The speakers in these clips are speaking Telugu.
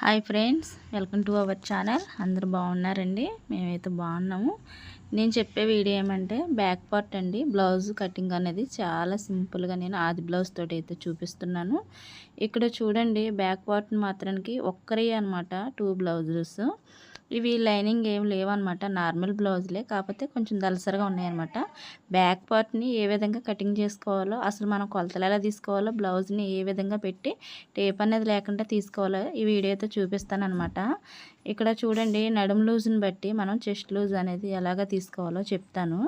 Hi friends welcome to our channel అందరూ బాగున్నారండి? మేమైతే బాగున్నాము. నేను చెప్పే వీడియో ఏమంటే బ్యాక్ పార్ట్ అండి. బ్లౌజ్ కటింగ్ అనేది చాలా సింపుల్గా నేను ఆది బ్లౌజ్ తోటి అయితే చూపిస్తున్నాను. ఇక్కడ చూడండి బ్యాక్ పార్ట్ మాత్రానికి ఒక్కరే అనమాట టూ బ్లౌజెస్ ఇవి లైనింగ్ ఏం లేవన్నమాట. నార్మల్ బ్లౌజ్లే. కాకపోతే కొంచెం దలసరిగా ఉన్నాయన్నమాట. బ్యాక్ పార్ట్ని ఏ విధంగా కటింగ్ చేసుకోవాలో అసలు మనం కొలతలు ఎలా తీసుకోవాలో బ్లౌజ్ని ఏ విధంగా పెట్టి టేప్ అనేది లేకుండా తీసుకోవాలో ఈ వీడియోతో చూపిస్తానమాట ఇక్కడ చూడండి నడుము లూజ్ని బట్టి మనం చెస్ట్ లూజ్ అనేది ఎలాగ తీసుకోవాలో చెప్తాను.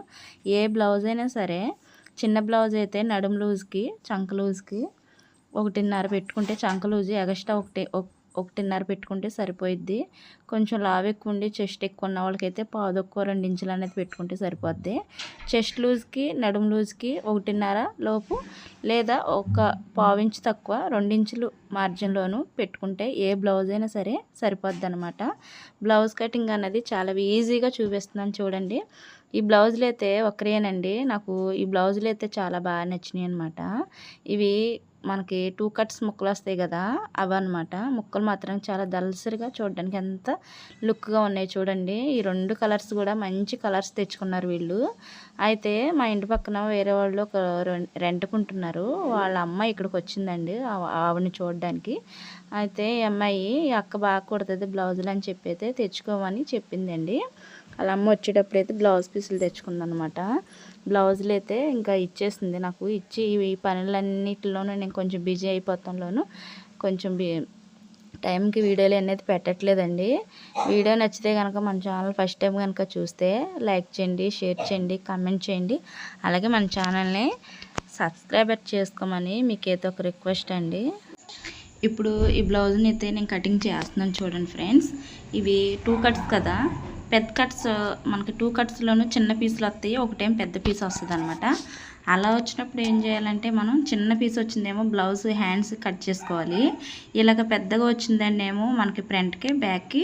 ఏ బ్లౌజ్ అయినా సరే చిన్న బ్లౌజ్ అయితే నడుము లూజ్కి చంక లూజ్కి ఒకటిన్నర పెట్టుకుంటే చంక లూజ్ ఎగస్ట్రా ఒకటి ఒకటిన్నర పెట్టుకుంటే సరిపోయిద్ది. కొంచెం లావ్ ఎక్కువ ఉండి చెస్ట్ ఎక్కువ ఉన్న వాళ్ళకైతే పాదొక్కో రెండు ఇంచులు అనేది పెట్టుకుంటే సరిపోద్ది. చెస్ట్ లూజ్కి నడుము లూజ్కి ఒకటిన్నర లోపు లేదా ఒక పావించు తక్కువ రెండించులు మార్జిన్లోనూ పెట్టుకుంటే ఏ బ్లౌజ్ అయినా సరే సరిపోద్ది అనమాట బ్లౌజ్ కటింగ్ అన్నది చాలా ఈజీగా చూపిస్తున్నాను చూడండి. ఈ బ్లౌజులు అయితే ఒకరేనండి నాకు ఈ బ్లౌజులు అయితే చాలా బాగా నచ్చినాయి అనమాట ఇవి మనకి టూ కట్స్ ముక్కలు వస్తాయి కదా అవన్నమాట. ముక్కలు మాత్రం చాలా దల్సరిగా చూడడానికి ఎంత లుక్గా ఉన్నాయి చూడండి. ఈ రెండు కలర్స్ కూడా మంచి కలర్స్ తెచ్చుకున్నారు వీళ్ళు. అయితే మా ఇంటి పక్కన వేరే వాళ్ళు ఒక రెంట్కుంటున్నారు. వాళ్ళ అమ్మాయి ఇక్కడికి వచ్చిందండి ఆవిడని చూడడానికి. అయితే ఈ అమ్మాయి అక్క బాగా కుడుతుంది బ్లౌజులు అని చెప్పి అయితే తెచ్చుకోమని చెప్పిందండి. అలా అమ్మ వచ్చేటప్పుడు అయితే బ్లౌజ్ పీసులు తెచ్చుకుందనమాట. బ్లౌజులు అయితే ఇంకా ఇచ్చేసింది నాకు. ఇచ్చి ఈ పనులన్నిటిలోనూ నేను కొంచెం బిజీ అయిపోతాంలోను కొంచెం బి టైంకి వీడియోలు అనేది పెట్టట్లేదండి. వీడియో నచ్చితే కనుక మన ఛానల్ ఫస్ట్ టైం కనుక చూస్తే లైక్ చేయండి షేర్ చేయండి కామెంట్ చేయండి. అలాగే మన ఛానల్ని సబ్స్క్రైబర్ చేసుకోమని మీకు ఏదో ఒక రిక్వెస్ట్ అండి. ఇప్పుడు ఈ బ్లౌజ్ని అయితే నేను కటింగ్ చేస్తున్నాను చూడండి ఫ్రెండ్స్. ఇవి టూ కట్స్ కదా. పెద్ద కట్స్ మనకి టూ కట్స్లోనూ చిన్న పీసులు వస్తాయి. ఒకటేం పెద్ద పీస్ వస్తుంది అనమాట అలా వచ్చినప్పుడు ఏం చేయాలంటే మనం చిన్న పీస్ వచ్చిందేమో బ్లౌజ్ హ్యాండ్స్ కట్ చేసుకోవాలి. ఇలాగ పెద్దగా వచ్చిందండి ఏమో మనకి ఫ్రంట్కి బ్యాక్కి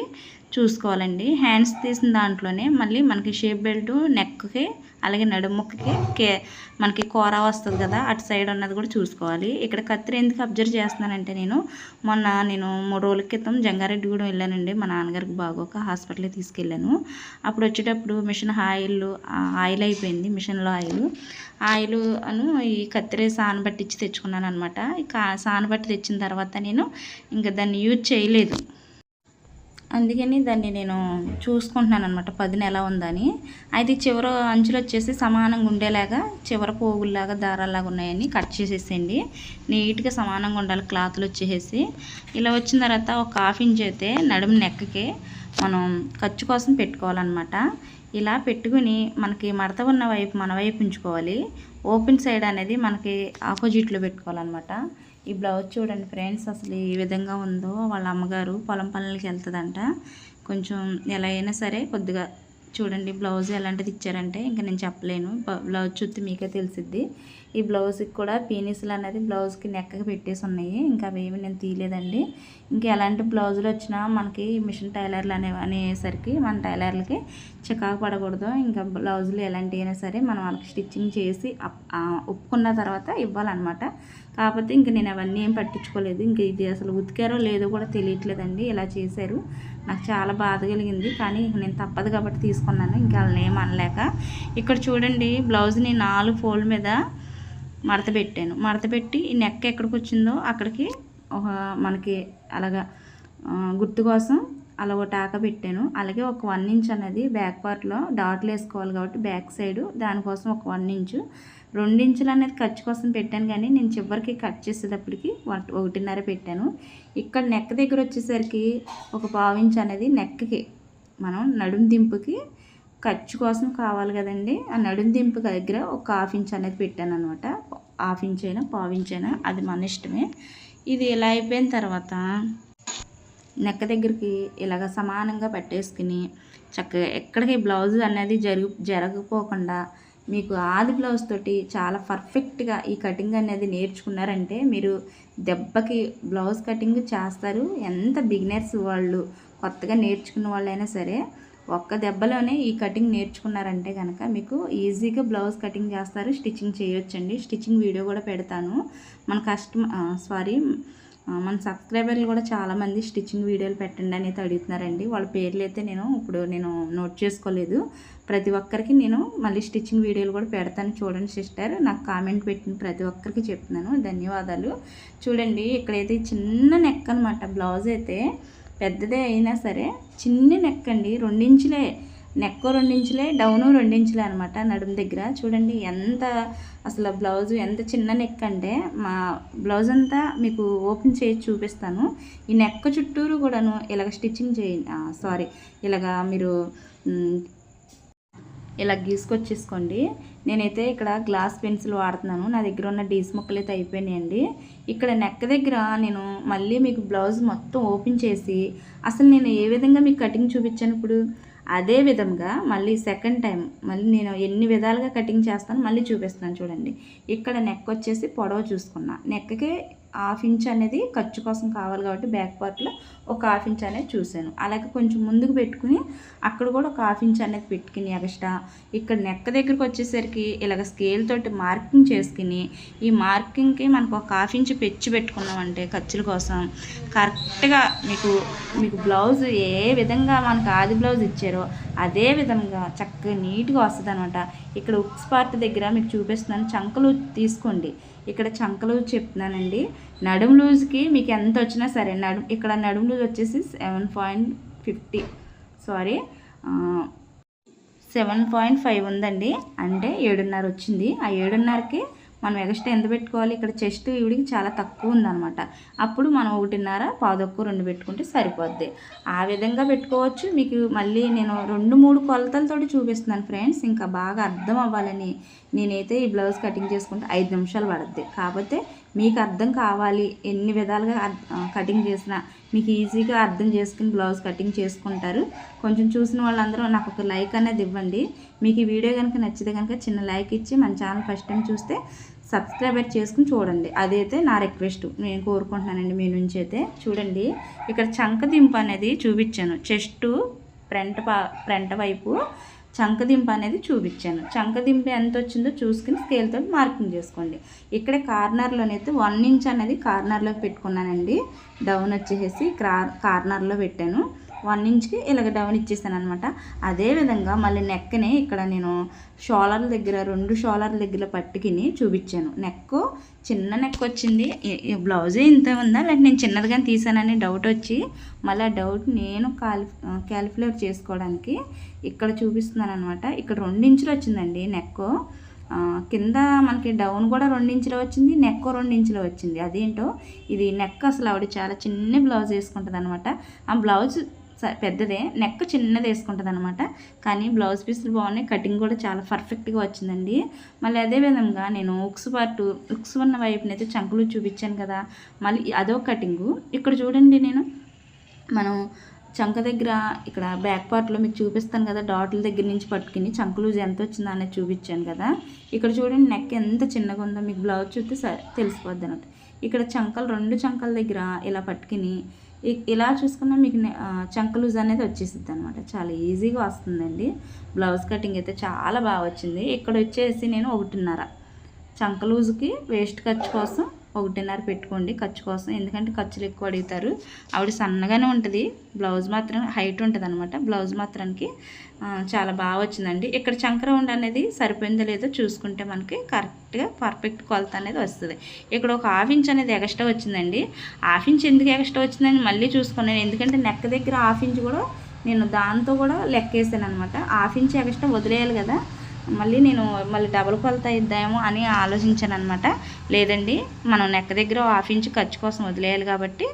చూసుకోవాలండి. హ్యాండ్స్ తీసిన దాంట్లోనే మళ్ళీ మనకి షేప్ బెల్ట్ నెక్కి అలాగే నడుముక్కకి కే మనకి కూర వస్తుంది కదా అటు సైడ్ ఉన్నది కూడా చూసుకోవాలి. ఇక్కడ కత్తిరి ఎందుకు అబ్జర్వ్ చేస్తున్నానంటే నేను మొన్న నేను మూడు రోజుల క్రితం జంగారెడ్డి కూడా వెళ్ళానండి. మా నాన్నగారికి బాగోక హాస్పిటల్కి తీసుకెళ్ళాను. అప్పుడు వచ్చేటప్పుడు మిషన్ ఆయిల్ ఆయిల్ అయిపోయింది మిషన్లో ఆయిల్. ఆయిల్ అను ఈ కత్తిరి ఇచ్చి తెచ్చుకున్నాను అనమాట సానబట్టి తెచ్చిన తర్వాత నేను ఇంకా దాన్ని యూజ్ చేయలేదు. అందుకని దాన్ని నేను చూసుకుంటున్నాను అనమాట పది ఎలా ఉందని. అయితే చివర అంచులు వచ్చేసి సమానంగా ఉండేలాగా చివర పోగుల్లాగా దారాలాగా ఉన్నాయని కట్ చేసేసేయండి. నీట్గా సమానంగా ఉండాలి క్లాత్లు వచ్చేసి ఇలా వచ్చిన తర్వాత ఒక హాఫ్ ఇంచ్ అయితే నడుము నెక్కకి మనం ఖర్చు కోసం పెట్టుకోవాలన్నమాట. ఇలా పెట్టుకుని మనకి మడత ఉన్న వైపు మన వైపు ఉంచుకోవాలి. ఓపెన్ సైడ్ అనేది మనకి ఆపోజిట్లో పెట్టుకోవాలన్నమాట. ఈ బ్లౌజ్ చూడండి ఫ్రెండ్స్ అసలు ఏ విధంగా ఉందో వాళ్ళ అమ్మగారు పొలం పనులకి వెళ్తుందంట. కొంచెం ఎలా అయినా సరే కొద్దిగా చూడండి బ్లౌజ్ ఎలాంటిది ఇచ్చారంటే ఇంకా నేను చెప్పలేను. బ్లౌజ్ చుట్టూ మీకే తెలిసిద్ది. ఈ బ్లౌజ్కి కూడా పీనిస్లు అనేది బ్లౌజ్కి నెక్కకి పెట్టేసి ఉన్నాయి. ఇంకా అవేమి నేను తీయలేదండి. ఇంకా ఎలాంటి బ్లౌజులు వచ్చినా మనకి మిషన్ టైలర్లు అనే అనేసరికి మన టైలర్లకి చికాకు పడకూడదు. ఇంకా బ్లౌజులు ఎలాంటివి అయినా సరే మనం వాళ్ళకి స్టిచ్చింగ్ చేసి ఒప్పుకున్న తర్వాత ఇవ్వాలన్నమాట. కాకపోతే ఇంక నేను అవన్నీ ఏం పట్టించుకోలేదు. ఇంక ఇది అసలు ఉతికారో లేదో కూడా తెలియట్లేదండి. ఇలా చేశారు. నాకు చాలా బాధ కలిగింది. కానీ నేను తప్పదు కాబట్టి తీసుకున్నాను. ఇంకా వాళ్ళని ఏం అనలేక ఇక్కడ చూడండి బ్లౌజ్ని నాలుగు ఫోల్డ్ మీద మడత పెట్టాను. మడత పెట్టి ఈ నెక్ ఎక్కడికి వచ్చిందో అక్కడికి ఒక మనకి అలాగా గుర్తు కోసం అలా ఒక టాక పెట్టాను. అలాగే ఒక వన్ ఇంచ్ అనేది బ్యాక్ పార్ట్లో డాట్లు వేసుకోవాలి కాబట్టి బ్యాక్ సైడ్. దానికోసం ఒక వన్ ఇంచు. రెండించులు అనేది ఖర్చు కోసం పెట్టాను కానీ నేను చివరికి కట్ చేసేటప్పటికి ఒకటిన్నర పెట్టాను. ఇక్కడ నెక్ దగ్గర వచ్చేసరికి ఒక పావించ్ అనేది నెక్కి మనం నడుం దింపుకి ఖర్చు కోసం కావాలి కదండి. ఆ నడుం దింపు దగ్గర ఒక హాఫ్ ఇంచ్ అనేది పెట్టాను అనమాట. హాఫ్ ఇంచ్ అయినా పావు ఇంచ్ అయినా అది మన ఇష్టమే. ఇది ఇలా అయిపోయిన తర్వాత నెక్క దగ్గరికి ఇలాగ సమానంగా పెట్టేసుకుని చక్కగా ఎక్కడికి బ్లౌజ్ అనేది జరుగు జరగపోకుండా మీకు ఆది బ్లౌజ్ తోటి చాలా పర్ఫెక్ట్గా ఈ కటింగ్ అనేది నేర్చుకున్నారంటే మీరు దెబ్బకి బ్లౌజ్ కటింగ్ చేస్తారు. ఎంత బిగినర్స్ వాళ్ళు కొత్తగా నేర్చుకున్న వాళ్ళైనా సరే ఒక్క దెబ్బలోనే ఈ కటింగ్ నేర్చుకున్నారంటే కనుక మీకు ఈజీగా బ్లౌజ్ కటింగ్ చేస్తారు. స్టిచ్చింగ్ చేయొచ్చండి. స్టిచ్చింగ్ వీడియో కూడా పెడతాను. మన కస్టమర్ సారీ మన సబ్స్క్రైబర్లు కూడా చాలామంది స్టిచ్చింగ్ వీడియోలు పెట్టండి అని అయితే అడుగుతున్నారండి. వాళ్ళ పేర్లు అయితే నేను ఇప్పుడు నేను నోట్ చేసుకోలేదు. ప్రతి ఒక్కరికి నేను మళ్ళీ స్టిచ్చింగ్ వీడియోలు కూడా పెడతాను చూడండి సిస్టర్. నాకు కామెంట్ పెట్టిన ప్రతి ఒక్కరికి చెప్తున్నాను. ధన్యవాదాలు. చూడండి ఇక్కడైతే చిన్న నెక్ అనమాట బ్లౌజ్ అయితే పెద్దదే అయినా సరే చిన్న నెక్ అండి రెండించులే. నెక్ రెండించులే డౌను రెండించులే అనమాట నడుము దగ్గర. చూడండి ఎంత అసలు బ్లౌజ్ ఎంత చిన్న నెక్ అంటే మా బ్లౌజ్ అంతా మీకు ఓపెన్ చేసి చూపిస్తాను. ఈ నెక్ చుట్టూరు కూడాను ఇలాగ స్టిచ్చింగ్ చేయండి సారీ ఇలాగా మీరు ఇలా గీసుకొచ్చేసుకోండి. నేనైతే ఇక్కడ గ్లాస్ పెన్సిల్ వాడుతున్నాను. నా దగ్గర ఉన్న డీస్ ముక్కలు అయితే అయిపోయినాయండి. ఇక్కడ నెక్ దగ్గర నేను మళ్ళీ మీకు బ్లౌజ్ మొత్తం ఓపెన్ చేసి అసలు నేను ఏ విధంగా మీకు కటింగ్ చూపించాను ఇప్పుడు? అదే విధంగా మళ్ళీ సెకండ్ టైం మళ్ళీ నేను ఎన్ని విధాలుగా కటింగ్ చేస్తాను మళ్ళీ చూపిస్తాను చూడండి. ఇక్కడ నెక్ వచ్చేసి పొడవ చూసుకున్నా. నెక్కి హాఫ్ ఇంచ్ అనేది ఖర్చు కోసం కావాలి కాబట్టి బ్యాక్ పార్ట్లో ఒక హాఫ్ ఇంచ్ అనేది చూశాను. అలాగే కొంచెం ముందుకు పెట్టుకుని అక్కడ కూడా ఒక హాఫ్ ఇంచ్ అనేది పెట్టుకుని ఎక్స్ట్రా ఇక్కడ నెక్క దగ్గరికి వచ్చేసరికి ఇలాగ స్కేల్ తోటి మార్కింగ్ చేసుకుని ఈ మార్కింగ్కి మనకు ఒక హాఫ్ ఇంచ్ పెచ్చి పెట్టుకున్నామంటే ఖర్చుల కోసం కరెక్ట్గా మీకు మీకు బ్లౌజ్ ఏ విధంగా మనకు ఆది బ్లౌజ్ ఇచ్చారో అదే విధంగా చక్కగా నీట్గా వస్తుంది అనమాట ఇక్కడ ఉక్స్ పార్ట్ దగ్గర మీకు చూపిస్తున్నాను. చంకలు తీసుకోండి. ఇక్కడ చంకలు చెప్తున్నానండి. నడుము లూజ్కి మీకు ఎంత వచ్చినా సరే నడుము ఇక్కడ నడుము లూజ్ వచ్చేసి seven point fifty. Sorry seven point five ఉందండి. అంటే ఏడున్నర వచ్చింది. ఆ ఏడున్నరకి మనం ఎక్స్ట్రా ఎంత పెట్టుకోవాలి? ఇక్కడ చెస్ట్ ఈవిడికి చాలా తక్కువ ఉందనమాట అప్పుడు మనం ఒకటిన్నర పాదొక్కు రెండు పెట్టుకుంటే సరిపోద్ది. ఆ విధంగా పెట్టుకోవచ్చు. మీకు మళ్ళీ నేను రెండు మూడు కొలతలతోటి చూపిస్తున్నాను ఫ్రెండ్స్ ఇంకా బాగా అర్థం అవ్వాలని నేనైతే ఈ బ్లౌజ్ కటింగ్ చేసుకుంటే ఐదు నిమిషాలు పడుద్ది. కాకపోతే మీకు అర్థం కావాలి ఎన్ని విధాలుగా కటింగ్ చేసినా. మీకు ఈజీగా అర్థం చేసుకుని బ్లౌజ్ కటింగ్ చేసుకుంటారు. కొంచెం చూసిన వాళ్ళందరూ నాకు ఒక లైక్ అనేది ఇవ్వండి. మీకు ఈ వీడియో కనుక నచ్చితే కనుక చిన్న లైక్ ఇచ్చి మన ఛానల్ ఫస్ట్ టైం చూస్తే సబ్స్క్రైబర్ చేసుకుని చూడండి. అదైతే నా రిక్వెస్ట్. నేను కోరుకుంటున్నానండి మీ నుంచి అయితే. చూడండి. ఇక్కడ చంక దింపు అనేది చూపించాను. చెస్ట్ ఫ్రంట్ పా ఫ్రంట్ వైపు చంకదింపు అనేది చూపించాను. చంకదింప ఎంత వచ్చిందో చూసుకుని స్కేల్తో మార్కింగ్ చేసుకోండి. ఇక్కడ కార్నర్లోనైతే వన్ ఇంచ్ అనేది కార్నర్లో పెట్టుకున్నానండి. డౌన్ వచ్చేసి కార్నర్లో పెట్టాను. వన్ ఇంచ్కి ఇలాగ డౌన్ ఇచ్చేసాను అనమాట అదేవిధంగా మళ్ళీ నెక్ని ఇక్కడ నేను షోలర్ దగ్గర రెండు షోలర్ దగ్గర పట్టుకుని చూపించాను. నెక్ చిన్న నెక్ వచ్చింది. బ్లౌజే ఇంత ఉందా? లేకపోతే నేను చిన్నదిగా తీసానని డౌట్ వచ్చి మళ్ళీ ఆ డౌట్ నేను కాలి క్యాలిక్యులేట్ చేసుకోవడానికి ఇక్కడ చూపిస్తున్నాను అనమాట ఇక్కడ రెండించులు వచ్చిందండి నెక్. కింద మనకి డౌన్ కూడా రెండు వచ్చింది నెక్ రెండు వచ్చింది. అదేంటో? ఇది నెక్ అసలు ఆవిడ చాలా చిన్న బ్లౌజ్ వేసుకుంటుంది అనమాట ఆ బ్లౌజ్ పెద్దదే. నెక్ చిన్నది వేసుకుంటుంది అనమాట కానీ బ్లౌజ్ పీసులు బాగున్నాయి. కటింగ్ కూడా చాలా పర్ఫెక్ట్గా వచ్చిందండి. మళ్ళీ అదే విధంగా నేను ఉక్స్ పార్ట్ ఉక్స్ ఉన్న వైపునైతే చంకులు చూపించాను కదా. మళ్ళీ అదో కటింగు. ఇక్కడ చూడండి నేను. మనం చంక దగ్గర ఇక్కడ బ్యాక్ పార్ట్లో మీకు చూపిస్తాను కదా డాట్ల దగ్గర నుంచి పట్టుకుని చంక ఎంత వచ్చిందో అనేది చూపించాను కదా. ఇక్కడ చూడండి నెక్ ఎంత చిన్నగా ఉందో. మీకు బ్లౌజ్ చూస్తే తెలిసిపోద్ది అన్నట్టు. ఇక్కడ చంకలు రెండు చంకల దగ్గర ఇలా పట్టుకుని ఇలా చూసుకున్నా మీకు చంక లూజ్ అనేది వచ్చేసిద్ది అనమాట చాలా ఈజీగా వస్తుందండి. బ్లౌజ్ కటింగ్ అయితే చాలా బాగా వచ్చింది. ఇక్కడ వచ్చేసి నేను ఒకటిన్నర. చంక లూజ్కి వేస్ట్ ఖర్చు కోసం ఒకటిన్నర పెట్టుకోండి ఖర్చు కోసం. ఎందుకంటే ఖర్చులు ఎక్కువ అడుగుతారు. ఆవిడ సన్నగానే ఉంటుంది. బ్లౌజ్ మాత్రం హైట్ ఉంటుంది అనమాట బ్లౌజ్ మాత్రానికి చాలా బాగా వచ్చిందండి. ఇక్కడ చంక అనేది సరిపోయిందో లేదో చూసుకుంటే మనకి కరెక్ట్గా పర్ఫెక్ట్ కొలత అనేది వస్తుంది. ఇక్కడ ఒక హాఫ్ ఇంచ్ అనేది ఎక్స్ట్రా వచ్చిందండి. హాఫ్ ఇంచ్ ఎందుకు ఎక్స్ట్రా వచ్చిందని మళ్ళీ చూసుకున్నాను ఎందుకంటే నెక్ దగ్గర హాఫ్ ఇంచ్ కూడా నేను దాంతో కూడా లెక్కేసాను అనమాట హాఫ్ ఇంచ్ ఎక్స్ట్రా వదిలేయాలి కదా. మళ్ళీ నేను మళ్ళీ డబుల్ కొలత ఇద్దామో అని ఆలోచించాను అనమాట లేదండి మనం నెక్ దగ్గర హాఫ్ ఇంచ్ ఖర్చు కోసం వదిలేయాలి కాబట్టి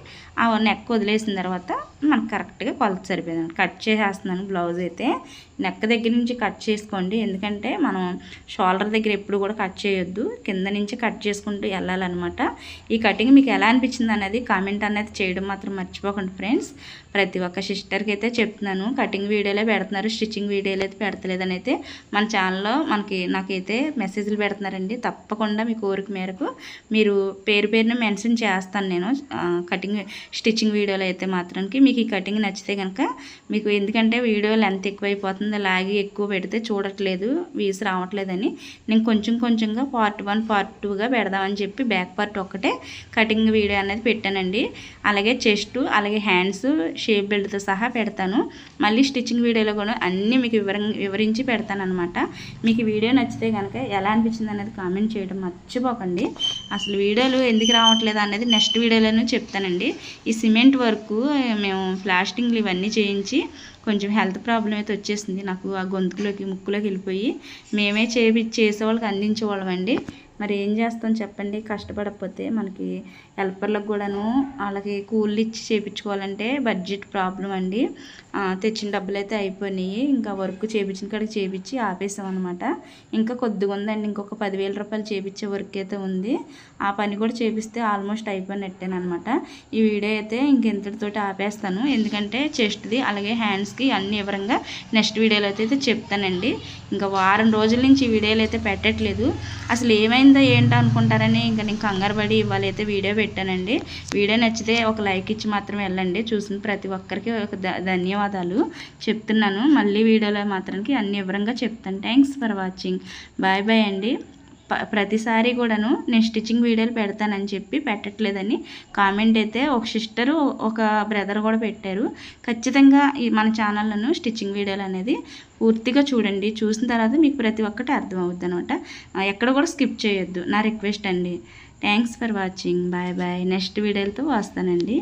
ఆ నెక్ వదిలేసిన తర్వాత మనకు కరెక్ట్గా కొలత సరిపోయింది. కట్ చేసేస్తున్నాను బ్లౌజ్ అయితే. నెక్ దగ్గర నుంచి కట్ చేసుకోండి. ఎందుకంటే మనం షోల్డర్ దగ్గర ఎప్పుడు కూడా కట్ చేయొద్దు. కింద నుంచి కట్ చేసుకుంటూ వెళ్ళాలన్నమాట. ఈ కటింగ్ మీకు ఎలా అనిపించింది అనేది కామెంట్ అనేది చేయడం మాత్రం మర్చిపోకండి ఫ్రెండ్స్. ప్రతి ఒక్క సిస్టర్కి అయితే చెప్తున్నాను. కటింగ్ వీడియోలే పెడుతున్నారు. స్టిచ్చింగ్ వీడియోలు అయితే పెడతలేదని అయితే మన ఛానల్ ఛానల్లో మనకి నాకైతే మెసేజ్లు పెడుతున్నారండి. తప్పకుండా మీ కోరిక మేరకు మీరు పేరు పేరున మెన్షన్ చేస్తాను నేను. కటింగ్ స్టిచ్చింగ్ వీడియోలో అయితే మాత్రానికి మీకు ఈ కటింగ్ నచ్చితే కనుక మీకు ఎందుకంటే వీడియో లెంత్ ఎక్కువైపోతుంది. లాగి ఎక్కువ పెడితే చూడట్లేదు వీస్ రావట్లేదని. నేను కొంచెం కొంచెంగా పార్ట్ వన్ పార్ట్ టూగా పెడదామని చెప్పి బ్యాక్ పార్ట్ ఒక్కటే కటింగ్ వీడియో అనేది పెట్టానండి. అలాగే చెస్ట్ అలాగే హ్యాండ్స్ షేప్ బెల్ట్తో సహా పెడతాను. మళ్ళీ స్టిచ్చింగ్ వీడియోలో కూడా అన్నీ మీకు వివరం వివరించి పెడతానమాట మీకు వీడియో నచ్చితే కనుక ఎలా అనిపించింది అనేది కామెంట్ చేయడం మర్చిపోకండి. అసలు వీడియోలు ఎందుకు రావట్లేదు అనేది నెక్స్ట్ వీడియోలోనే చెప్తానండి. ఈ సిమెంట్ వర్క్ మేము ప్లాస్టింగ్లు ఇవన్నీ చేయించి కొంచెం హెల్త్ ప్రాబ్లం అయితే వచ్చేసింది. నాకు ఆ గొంతుకులోకి ముక్కులోకి వెళ్ళిపోయి మేమే చేపి చేసే వాళ్ళకి అండి. మరి ఏం చేస్తాం చెప్పండి? కష్టపడకపోతే మనకి హెల్పర్లకు కూడాను వాళ్ళకి కూలి ఇచ్చి చేయించుకోవాలంటే బడ్జెట్ ప్రాబ్లం అండి. తెచ్చిన డబ్బులు అయితే అయిపోయినాయి. ఇంకా వర్క్ చేయించిన కాడికి చేయించి ఆపేసాం అనమాట ఇంకా కొద్దిగా ఉందండి. ఇంకొక పదివేల రూపాయలు చేయించే వర్క్ అయితే ఉంది. ఆ పని కూడా చేపిస్తే ఆల్మోస్ట్ అయిపోయినట్టేనమాట ఈ వీడియో అయితే ఇంకెంతటితోటి ఆపేస్తాను. ఎందుకంటే చెస్ట్ది అలాగే హ్యాండ్స్కి అన్ని వివరంగా నెక్స్ట్ వీడియోలో అయితే చెప్తానండి. ఇంకా వారం రోజుల నుంచి ఈ వీడియోలు అయితే పెట్టట్లేదు. అసలు ఏమైంది ఏంటో అనుకుంటారని ఇంకా నేను కంగారు పడి ఇవాళ వీడియో పెట్టానండి. వీడియో నచ్చితే ఒక లైక్ ఇచ్చి మాత్రం వెళ్ళండి. చూసిన ప్రతి ఒక్కరికి ఒక ధన్యవాదాలు. చెప్తున్నాను. మళ్ళీ వీడియోలో మాత్రానికి అన్ని వివరంగా చెప్తాను. Thanks for watching bye bye అండి. ప్రతిసారి కూడాను నేను స్టిచ్చింగ్ వీడియోలు పెడతానని చెప్పి పెట్టట్లేదని కామెంట్ అయితే ఒక సిస్టరు ఒక బ్రదర్ కూడా పెట్టారు. ఖచ్చితంగా ఈ మన ఛానల్లోను స్టిచ్చింగ్ వీడియోలు అనేది పూర్తిగా చూడండి. చూసిన తర్వాత మీకు ప్రతి ఒక్కటి అర్థమవుద్ది అనమాట ఎక్కడ కూడా స్కిప్ చేయొద్దు. నా రిక్వెస్ట్ అండి. Thanks for watching. Bye bye. Next వీడియోలతో వస్తానండి.